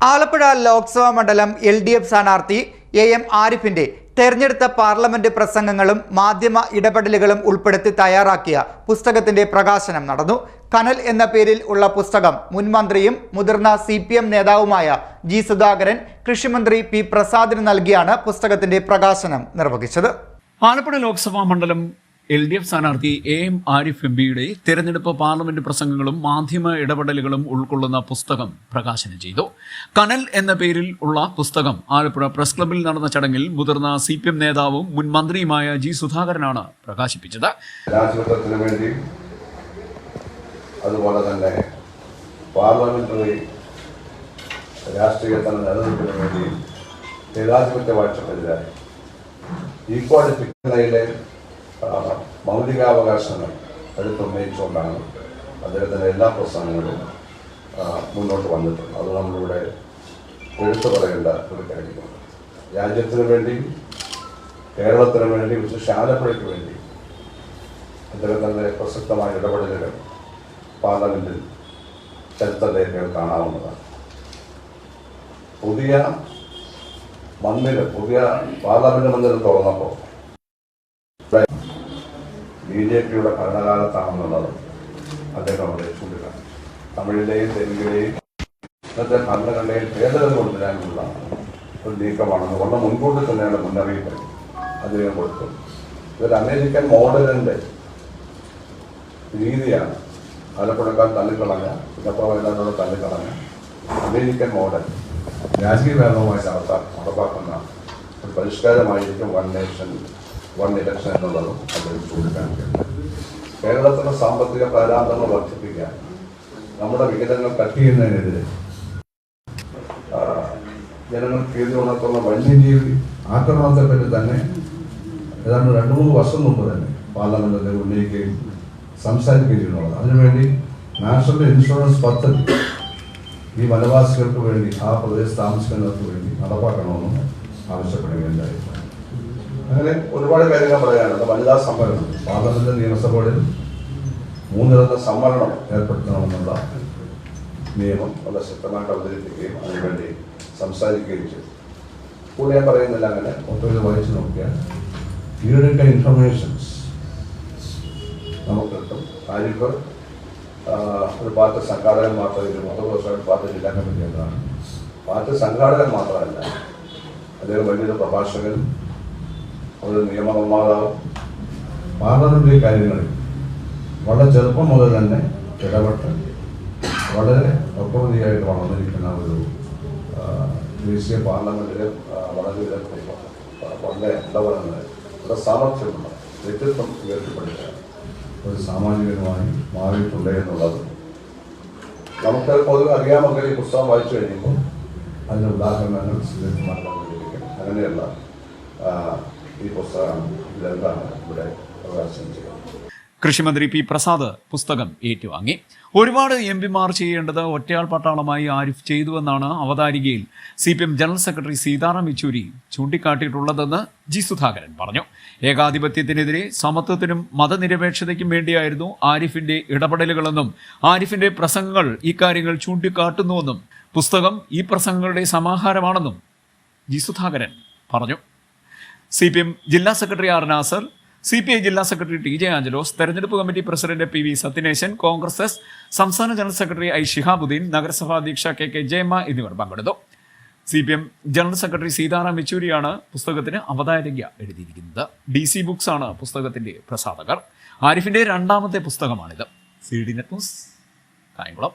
ആലപ്പുഴ ലോക്സഭാ മണ്ഡലം L D F സ്ഥാനാർത്ഥി A M ആരിഫിന്റെ തെരഞ്ഞെടുത്ത പാർലമെന്റ് പ്രസംഗങ്ങളും മാധ്യമ ഇടപെടലുകളും ഉൾപ്പെടുത്തി തയ്യാറാക്കിയ പുസ്തകത്തിന്റെ പ്രകാശനം നടന്നു. കനൽ എന്ന പേരിൽ ഉള്ള പുസ്തകം മുൻ മന്ത്രിയും മുതിർന്ന സി പി എം നേതാവുമായ ജി സുധാകരൻ കൃഷിമന്ത്രി പി പ്രസാദിന് നൽകിയാണ് പുസ്തകത്തിന്റെ പ്രകാശനം നിർവഹിച്ചത്. ആലപ്പുഴ ലോക്സഭാ മണ്ഡലം എൽ ഡി എഫ് സ്ഥാനാർത്ഥി എ എം ആരിഫ് എം പിയുടെ തെരഞ്ഞെടുപ്പ് പാർലമെന്റ് പ്രസംഗങ്ങളും മാധ്യമ ഇടപെടലുകളും ഉൾക്കൊള്ളുന്ന പുസ്തകം പ്രകാശനം ചെയ്തു. കനൽ എന്ന പേരിൽ ഉള്ള പുസ്തകം ആലപ്പുഴ പ്രസ് ക്ലബിൽ നടന്ന ചടങ്ങിൽ മുതിർന്ന സി പി എം നേതാവും മുൻ മന്ത്രിയുമായ ജി സുധാകരനാണ് പ്രകാശിപ്പിച്ചത്. അതുപോലെ തന്നെ പാർലമെന്ററി രാഷ്ട്രീയത്തിന് നിലനിൽപ്പിന് വേണ്ടി ജനാധിപത്യ വാഴ്ചക്കെതിരായി ആ, മൗലികാവകാശങ്ങൾ എടുത്തുന്നയിച്ചുകൊണ്ടാണ് അദ്ദേഹത്തിന്റെ എല്ലാ പ്രസ്ഥാനങ്ങളും മുന്നോട്ട് വന്നിട്ടുള്ളത്. അത് നമ്മളിവിടെ എടുത്തു പറയേണ്ട ഒരു കാര്യമാണ്. രാജ്യത്തിന് വേണ്ടി കേരളത്തിന് വേണ്ടി വിശേഷ ആലപ്പുഴയ്ക്ക് വേണ്ടി അദ്ദേഹത്തിന്റെ പ്രസക്തമായ ഇടപെടലുകൾ പാർലമെന്റിൽ ചരിത്രരേഖകൾ കാണാവുന്നതാണ്. പുതിയ മന്ദിരം പുതിയ പാർലമെന്റ് മന്ദിരം തുറന്നപ്പോൾ ബി ജെ പിയുടെ ഭരണകാലത്താണെന്നുള്ളത് അദ്ദേഹം അവിടെ ചൂണ്ടിക്കാണിച്ചു. തമിഴിലെയും തെലുങ്കിലെയും ഇന്നത്തെ ഭരണഘടനയിൽ ഭേദഗതി കൊണ്ടുവരാനുള്ള ഒരു നീക്കമാണെന്ന് വളരെ മുൻകൂട്ടി തന്നെയാണ് മുന്നറിയിപ്പ് അദ്ദേഹം കൊടുത്തു. ഇതൊരു അമേരിക്കൻ മോഡലിന്റെ രീതിയാണ് ആലപ്പുഴക്കാർ തള്ളിക്കളഞ്ഞ പിന്നപ്പുറ വയനാടോട് തള്ളിക്കളഞ്ഞ അമേരിക്കൻ മോഡൽ. രാജകീയപരവുമായിട്ട് അവസാനം നടപ്പാക്കുന്ന ഒരു പരിഷ്കാരമായിരിക്കും വൺ നേഷൻ വൺ ഇലക്ഷൻ എന്നുള്ളതും അദ്ദേഹം ചൂണ്ടിക്കാണിക്കുന്നത് കേരളത്തിലെ സാമ്പത്തിക പ്രാരാബ്ദങ്ങൾ വർദ്ധിപ്പിക്കാൻ നമ്മുടെ വിഹിതങ്ങൾ കട്ട് ചെയ്യുന്നതിനെതിരെ ജനങ്ങൾ ഭീതി ഉണർത്തുന്ന വന്യജീവി ആക്രമണത്തെ പറ്റി തന്നെ ഏതാണ്ട് രണ്ട് മൂന്ന് വർഷം മുമ്പ് തന്നെ പാർലമെന്റിൽ ഉന്നയിക്കുകയും സംസാരിക്കുകയും ചെയ്യുന്നുള്ളത് അതിനുവേണ്ടി നാഷണൽ ഇൻഷുറൻസ് പദ്ധതി ഈ വനവാസികൾക്ക് വേണ്ടി ആ പ്രദേശത്ത് താമസിക്കുന്നവർക്ക് വേണ്ടി നടപ്പാക്കണമെന്നും ആവശ്യപ്പെടുകയുണ്ടായി. അങ്ങനെ ഒരുപാട് കാര്യങ്ങൾ പറയാനുണ്ട് വനിതാ സംവരണം പാർലമെന്റ് നിയമസഭകളിൽ മൂന്നിടത്ത സംവരണം ഏർപ്പെടുത്തണമെന്നുള്ള നിയമം വളരെ ശക്തമായിട്ട് അവതരിപ്പിക്കുകയും അതിനുവേണ്ടി സംസാരിക്കുകയും ചെയ്തു. കൂടെ ഞാൻ പറയുന്നില്ല അങ്ങനെ. ഒത്തിരി വായിച്ചു നോക്കിയാൽ ഈയിടെയൊക്കെ ഇൻഫർമേഷൻസ് നമുക്ക് കിട്ടും. കാര്യങ്ങൾ ഒരു പാർട്ടി സംഘാടകൻ മാത്രമല്ല വർഷമായിട്ട് പാർട്ടി ജില്ലാ കമ്മിറ്റി അംഗമാണ് പാർട്ടി സംഘാടകൻ മാത്രമല്ല അദ്ദേഹം വലിയൊരു പ്രഭാഷകൻ ഒരു നിയമനിർമ്മാതാവ് പാർലമെന്ററി കാര്യങ്ങളിൽ വളരെ ചെറുപ്പം മുതൽ തന്നെ ഇടപെട്ട് വളരെ ഒപ്പമതിയായിട്ട് വളർന്നിരിക്കുന്ന ഒരു ദേശീയ പാർലമെന്റിലെ വളരെ വളരെ എന്താ പറയുന്നത് വളരെ സാമർഥ്യമുള്ള വ്യക്തിത്വം ഉയർത്തിപ്പെടുക ഒരു സാമാജികനുമായി മാറിയിട്ടുണ്ട് എന്നുള്ളത് നമുക്ക് പൊതുവെ അറിയാമെങ്കിൽ ഈ പുസ്തകം വായിച്ചു കഴിയുമ്പോൾ അതിന്റെ ഉദാഹരണങ്ങൾ സ്വീകരിക്കും അങ്ങനെയുള്ള ഈ പുസ്തകം കൃഷിമന്ത്രി പി പ്രസാദ് പുസ്തകം ഏറ്റുവാങ്ങി. ഒരുപാട് എം പിമാർ ചെയ്യേണ്ടത് ഒറ്റയാൾ പട്ടാളമായി ആരിഫ് ചെയ്തുവെന്നാണ് അവതാരികയിൽ C P M general secretary Sitaram Yechury ചൂണ്ടിക്കാട്ടിയിട്ടുള്ളതെന്ന് G Sudhakaran പറഞ്ഞു. ഏകാധിപത്യത്തിനെതിരെ സമത്വത്തിനും മതനിരപേക്ഷതയ്ക്കും വേണ്ടിയായിരുന്നു ആരിഫിന്റെ ഇടപെടലുകളെന്നും ആരിഫിന്റെ പ്രസംഗങ്ങൾ ഇക്കാര്യങ്ങൾ ചൂണ്ടിക്കാട്ടുന്നുവെന്നും പുസ്തകം ഈ പ്രസംഗങ്ങളുടെ സമാഹാരമാണെന്നും ജി സുധാകരൻ പറഞ്ഞു. സി പി എം ജില്ലാ secretary R Nasar C P I ജില്ലാ സെക്രട്ടറി ടി ജെ ആഞ്ചലോസ് തെരഞ്ഞെടുപ്പ് committee president P V Sathyaneshan Congress S സംസ്ഥാന ജനറൽ സെക്രട്ടറി ഐ ഷിഹാബുദ്ദീൻ നഗരസഭാ അധ്യക്ഷ കെ കെ ജയമ്മ എന്നിവർ പങ്കെടുത്തു. C P M general secretary Sitaram യെച്ചൂരിയാണ് പുസ്തകത്തിന് അവതാരിക എഴുതിയിരിക്കുന്നത്. ഡി സി ബുക്സ് ആണ് പുസ്തകത്തിന്റെ പ്രസാധകർ. ആരിഫിന്റെ രണ്ടാമത്തെ പുസ്തകമാണിത്. C D net news Kayamkulam.